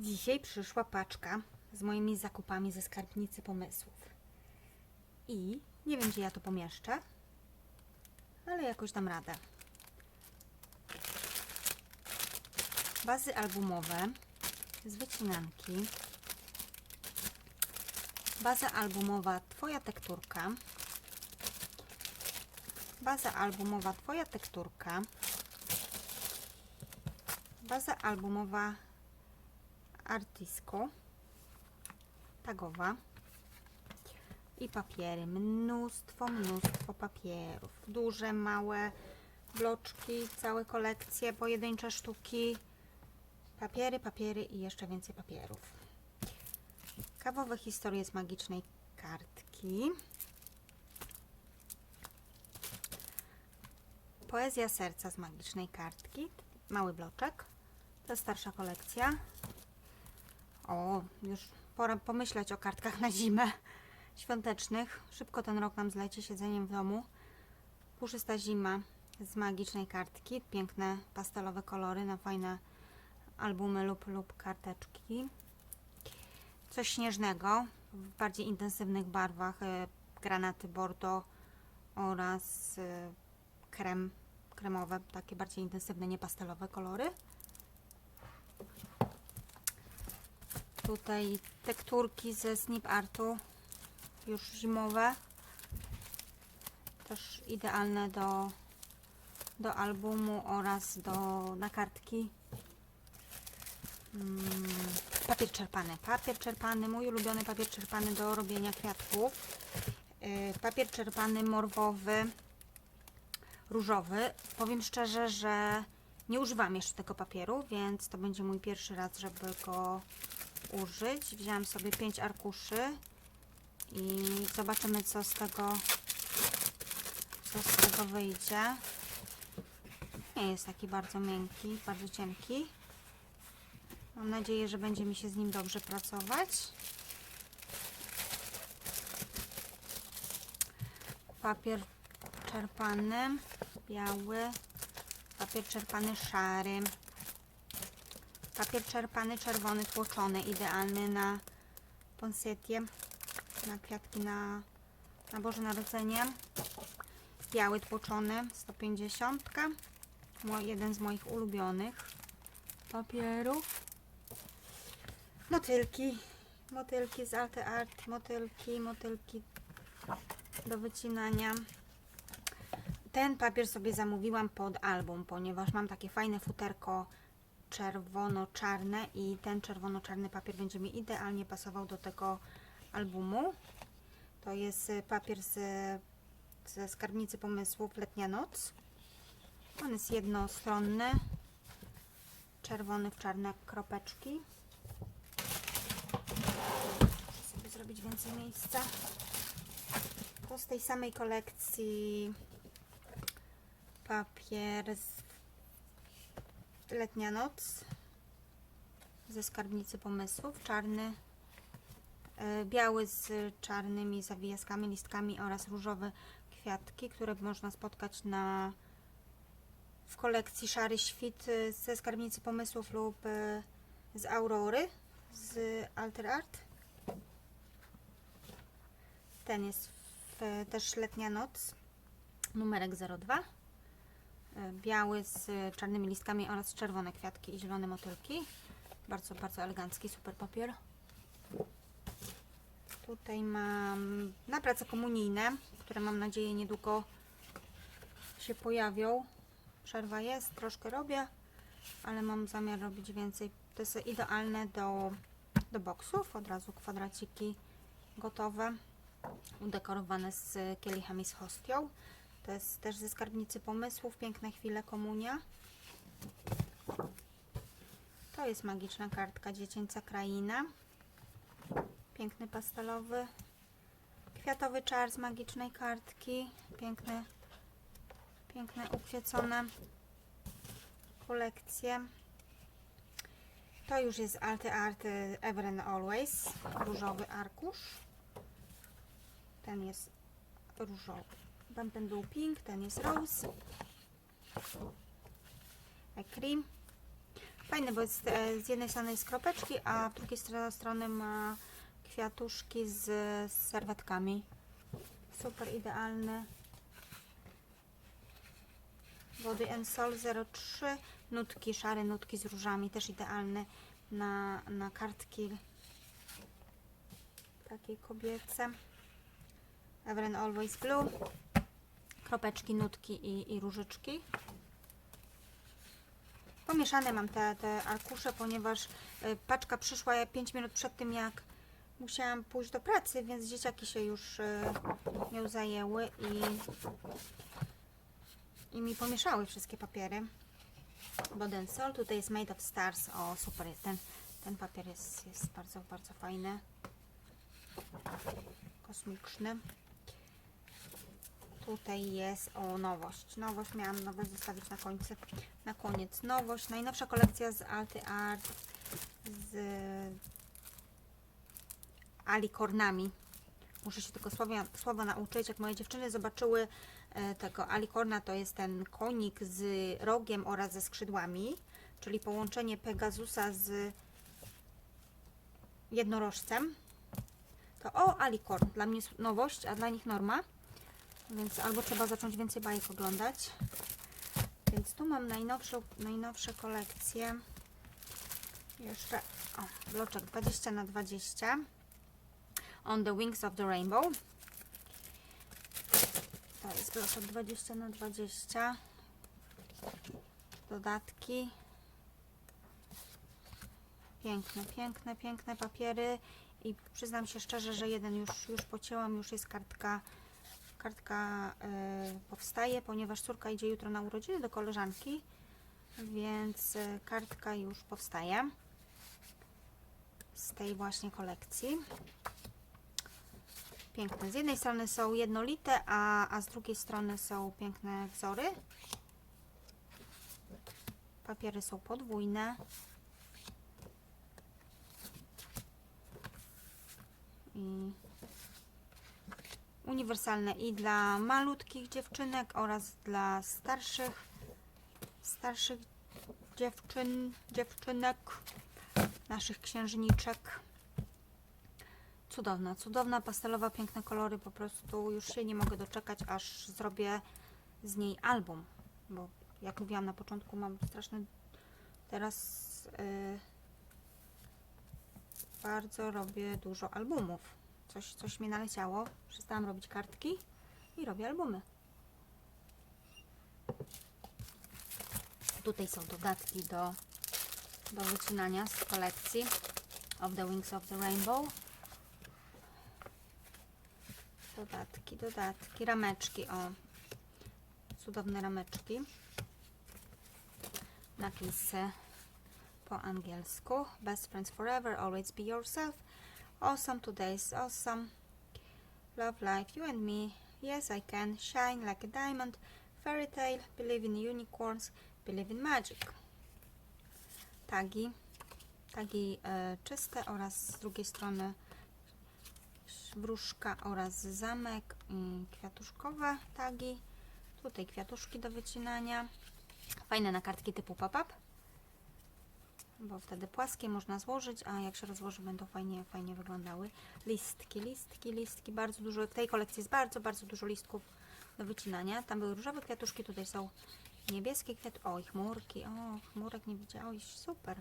Dzisiaj przyszła paczka z moimi zakupami ze skarbnicy pomysłów. I nie wiem, gdzie ja to pomieszczę, ale jakoś dam radę. Bazy albumowe z wycinanki. Baza albumowa Twoja tekturka. Baza albumowa Twoja tekturka. Baza albumowa Artisco. Tagowa. I papiery. Mnóstwo, mnóstwo papierów. Duże, małe bloczki, całe kolekcje, pojedyncze sztuki. Papiery, papiery i jeszcze więcej papierów. Kawowe historie z magicznej kartki. Poezja serca z magicznej kartki. Mały bloczek. To starsza kolekcja. O, już pora pomyśleć o kartkach na zimę świątecznych. Szybko ten rok nam zleci siedzeniem w domu. Puszysta zima z magicznej kartki. Piękne pastelowe kolory na fajne albumy lub, lub karteczki. Coś śnieżnego w bardziej intensywnych barwach. e, Granaty bordo oraz e, krem, kremowe, takie bardziej intensywne, nie pastelowe kolory. Tutaj tekturki ze Snip Artu, już zimowe. Też idealne do, do albumu oraz do, na kartki. Mm, papier czerpany. Papier czerpany, mój ulubiony papier czerpany do robienia kwiatków. Yy, papier czerpany morwowy, różowy. Powiem szczerze, że nie używam jeszcze tego papieru, więc to będzie mój pierwszy raz, żeby go użyć. Wzięłam sobie 5 arkuszy i zobaczymy, co z tego, co z tego wyjdzie. Nie jest taki bardzo miękki, bardzo cienki. Mam nadzieję, że będzie mi się z nim dobrze pracować. Papier czerpany, biały, papier czerpany szary, papier czerpany czerwony tłoczony, idealny na ponsetię, na kwiatki na, na Boże Narodzenie. Biały tłoczony, 150, Mój, jeden z moich ulubionych papierów. Motylki, motylki z Arte Art, motylki, motylki do wycinania. Ten papier sobie zamówiłam pod album, ponieważ mam takie fajne futerko czerwono-czarne i ten czerwono-czarny papier będzie mi idealnie pasował do tego albumu. To jest y, papier z, ze skarbnicy pomysłów Letnia Noc. On jest jednostronny, czerwony w czarne kropeczki. Muszę sobie zrobić więcej miejsca. To z tej samej kolekcji papier z Letnia Noc ze skarbnicy pomysłów. Czarny, e, biały z czarnymi zawijaskami, listkami oraz różowe kwiatki, które można spotkać na w kolekcji Szary Świt e, ze skarbnicy pomysłów lub e, z Aurory z Alter Art. Ten jest w, też letnia noc, numerek 02. E, Biały z czarnymi listkami oraz czerwone kwiatki i zielone motylki. Bardzo, bardzo elegancki, super papier. Tutaj mam na prace komunijne, które mam nadzieję niedługo się pojawią. Przerwa jest, troszkę robię, ale mam zamiar robić więcej. To jest idealne do, do boksów, od razu kwadraciki gotowe udekorowane z kielichami z hostią. To jest też ze skarbnicy pomysłów. Piękne chwile komunia. To jest magiczna kartka dziecięca kraina. Piękny pastelowy. Kwiatowy czar z magicznej kartki. Piękne, piękne ukwiecone kolekcje. To już jest Alte Art Ever and Always. Różowy arkusz. Ten jest różowy. Tamten był pink, ten jest rose. Cream. Fajny, bo jest, e, z jednej strony jest kropeczki, a z drugiej stro- strony ma kwiatuszki z, z serwetkami. Super idealny. Body and Soul 03. Nutki, szare nutki z różami, też idealny na, na kartki takie kobiece. Ever and Always Blue. Kropeczki, nutki i, i różyczki. Pomieszane mam te, te arkusze, ponieważ y, paczka przyszła 5 minut przed tym, jak musiałam pójść do pracy, więc dzieciaki się już y, nią zajęły i, i mi pomieszały wszystkie papiery. Boden Sol, tutaj jest Made of Stars. O, super, ten, ten papier jest, jest bardzo, bardzo fajny. Kosmiczny. Tutaj jest o nowość. Nowość miałam nowość zostawić na końcu. Na koniec nowość. Najnowsza kolekcja z Alty Art z alikornami. Muszę się tylko słowa, słowa nauczyć. Jak moje dziewczyny zobaczyły e, tego alikorna, to jest ten konik z rogiem oraz ze skrzydłami, czyli połączenie Pegasusa z jednorożcem. To o, alikorn. Dla mnie nowość, a dla nich norma. Więc albo trzeba zacząć więcej bajek oglądać. Więc tu mam najnowszą, najnowsze kolekcje. Jeszcze o, bloczek 20 na 20 On the Wings of the Rainbow. To jest bloczek 20 na 20 Dodatki. Piękne, piękne, piękne papiery. I przyznam się szczerze, że jeden już, już pocięłam, już jest kartka kartka y, powstaje, ponieważ córka idzie jutro na urodziny do koleżanki, więc y, kartka już powstaje z tej właśnie kolekcji. Piękne. Z jednej strony są jednolite, a, a z drugiej strony są piękne wzory. Papiery są podwójne. I uniwersalne i dla malutkich dziewczynek oraz dla starszych starszych dziewczyn, dziewczynek, naszych księżniczek. Cudowna, cudowna, pastelowa, piękne kolory, po prostu już się nie mogę doczekać, aż zrobię z niej album, bo jak mówiłam na początku, mam straszny teraz yy, bardzo robię dużo albumów coś, coś mi naleciało. Przestałam robić kartki i robię albumy. Tutaj są dodatki do, do wycinania z kolekcji Of the Wings of the Rainbow. Dodatki, dodatki, rameczki, o. Cudowne rameczki. Napisy po angielsku. Best friends forever, always be yourself. Awesome, today is awesome. Love life, you and me. Yes, I can. Shine like a diamond. Fairy tale, believe in unicorns, believe in magic. Tagi. Tagi e, czyste oraz z drugiej strony wróżka oraz zamek kwiatuszkowe tagi. Tutaj kwiatuszki do wycinania. Fajne na kartki typu pop-up bo wtedy płaskie można złożyć, a jak się rozłoży będą fajnie, fajnie wyglądały. Listki, listki, listki, bardzo dużo, w tej kolekcji jest bardzo, bardzo dużo listków do wycinania. Tam były różowe kwiatuszki, tutaj są niebieskie kwiat, oj chmurki, o chmurek nie widziałeś, super.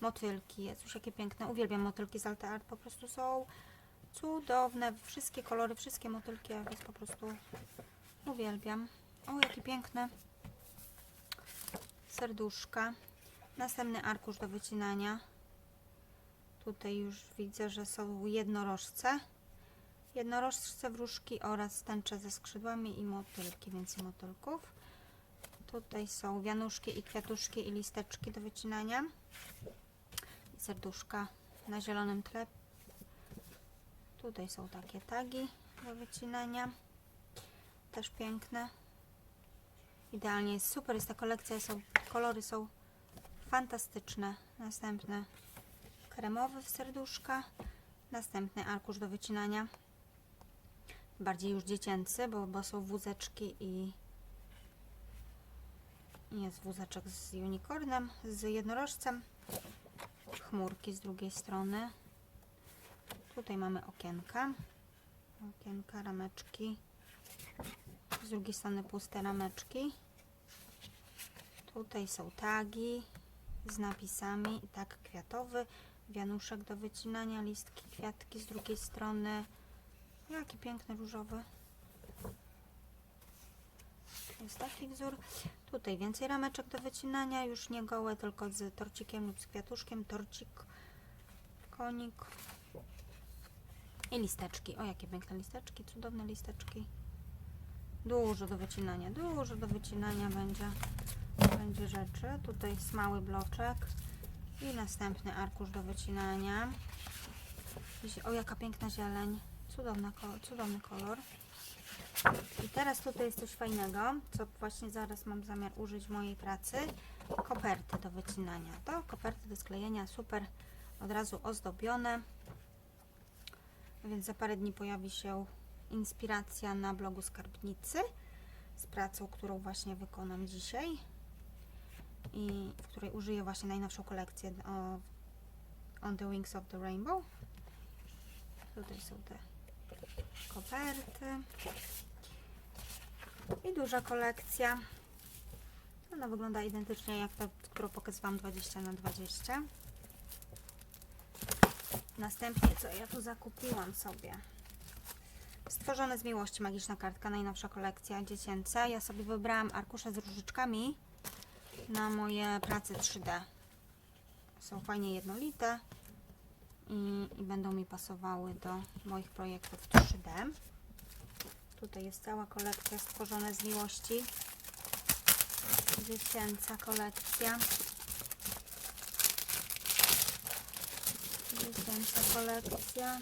Motylki, Jezus jakie piękne, uwielbiam motylki z Alta Art, po prostu są cudowne, wszystkie kolory, wszystkie motylki, ja więc po prostu uwielbiam. O, jakie piękne serduszka. Następny arkusz do wycinania. Tutaj już widzę, że są jednorożce. Jednorożce, wróżki oraz tęcze ze skrzydłami i motylki, więcej motylków. Tutaj są wianuszki i kwiatuszki i listeczki do wycinania. Serduszka na zielonym tle. Tutaj są takie tagi do wycinania. Też piękne. Idealnie jest super, jest ta kolekcja, są, kolory są fantastyczne. Następne kremowy w serduszka. Następny arkusz do wycinania. Bardziej już dziecięcy, bo, bo są wózeczki i Jest wózeczek z unicornem, z jednorożcem. Chmurki z drugiej strony. Tutaj mamy okienka. Okienka, rameczki. Z drugiej strony puste rameczki. Tutaj są tagi z napisami. Tak kwiatowy. Wianuszek do wycinania, listki, kwiatki z drugiej strony. Jaki piękny różowy. Jest taki wzór. Tutaj więcej rameczek do wycinania, już nie gołe, tylko z torcikiem lub z kwiatuszkiem. Torcik, konik i listeczki. O, jakie piękne listeczki, cudowne listeczki. Dużo do wycinania, dużo do wycinania będzie, będzie rzeczy. Tutaj jest mały bloczek i następny arkusz do wycinania. O, jaka piękna zieleń. Cudowna, cudowny kolor. I teraz tutaj jest coś fajnego, co właśnie zaraz mam zamiar użyć w mojej pracy. Koperty do wycinania. To koperty do sklejenia, super, od razu ozdobione. Więc za parę dni pojawi się inspiracja na blogu Skarbnicy z pracą, którą właśnie wykonam dzisiaj i w której użyję właśnie najnowszą kolekcję o, On the Wings of the Rainbow. Tutaj są te koperty. I duża kolekcja. Ona wygląda identycznie jak ta, którą pokazywałam 20 na 20 Następnie co ja tu zakupiłam sobie? Stworzone z miłości magiczna kartka, najnowsza kolekcja dziecięca. Ja sobie wybrałam arkusze z różyczkami na moje prace 3D. Są fajnie jednolite i, i będą mi pasowały do moich projektów 3D. Tutaj jest cała kolekcja stworzona z miłości. Dziecięca kolekcja. Dziecięca kolekcja.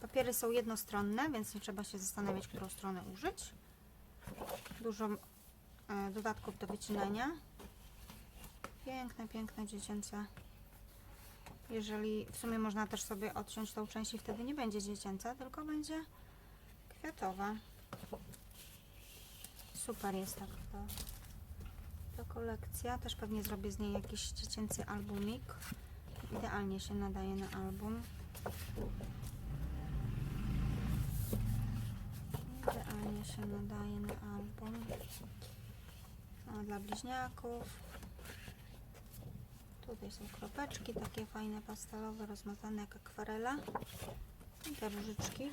Papiery są jednostronne, więc nie trzeba się zastanawiać, którą stronę użyć. Dużo e, dodatków do wycinania. Piękne, piękne dziecięce. Jeżeli w sumie można też sobie odciąć tą część i wtedy nie będzie dziecięca, tylko będzie kwiatowa. Super jest tak ta, ta kolekcja. Też pewnie zrobię z niej jakiś dziecięcy albumik. Idealnie się nadaje na album. Idealnie się nadaje na album. A dla bliźniaków. Tutaj są kropeczki, takie fajne pastelowe, rozmazane jak akwarela. I te różyczki.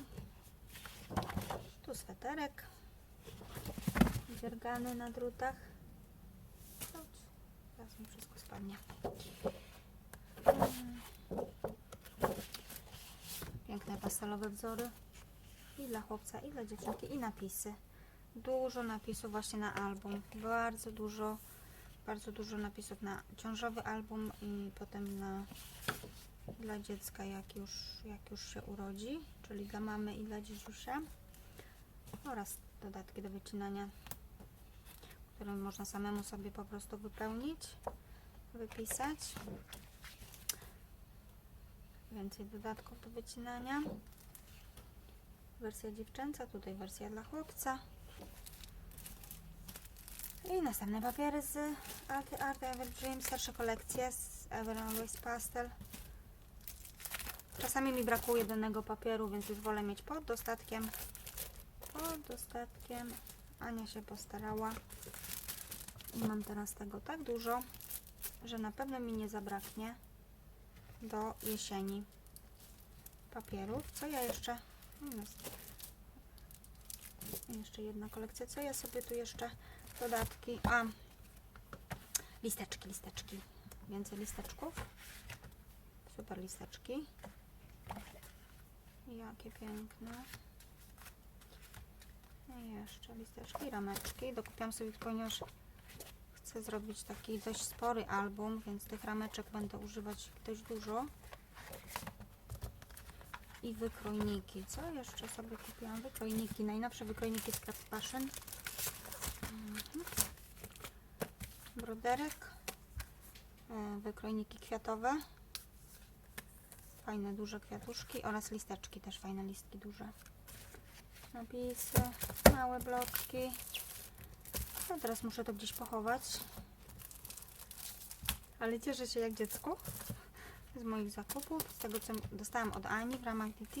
Tu sweterek. Dziergany na drutach. Chodź, Zaraz mi wszystko spadnie. Mm. Piękne pastelowe wzory. I dla chłopca, i dla dziewczynki, i napisy. Dużo napisów właśnie na album. Bardzo dużo, bardzo dużo napisów na ciążowy album i potem na dla dziecka jak już, jak już się urodzi, czyli dla mamy i dla dzieciusia oraz dodatki do wycinania, które można samemu sobie po prostu wypełnić, wypisać. Więcej dodatków do wycinania. Wersja dziewczęca, tutaj wersja dla chłopca. I następne papiery z Art Art Ever starsze kolekcje z Ever Pastel. Czasami mi brakuje danego papieru, więc już wolę mieć pod dostatkiem. Pod dostatkiem. Ania się postarała. I mam teraz tego tak dużo, że na pewno mi nie zabraknie do jesieni papierów. Co ja jeszcze... Jest. Jeszcze jedna kolekcja. Co ja sobie tu jeszcze... Dodatki. A. Listeczki, listeczki. Więcej listeczków. Super listeczki. Jakie piękne. I jeszcze listeczki, rameczki. Dokupiłam sobie, ponieważ chcę zrobić taki dość spory album, więc tych rameczek będę używać dość dużo. I wykrojniki. Co jeszcze sobie kupiłam? Wykrojniki. Najnowsze wykrojniki z Craft Passion. Broderek. E, Wykrojniki kwiatowe. Fajne, duże kwiatuszki oraz listeczki, też fajne listki duże. Napisy, małe bloczki. Teraz muszę to gdzieś pochować. Ale cieszę się jak dziecko z moich zakupów, z tego co dostałam od Ani w ramach DT.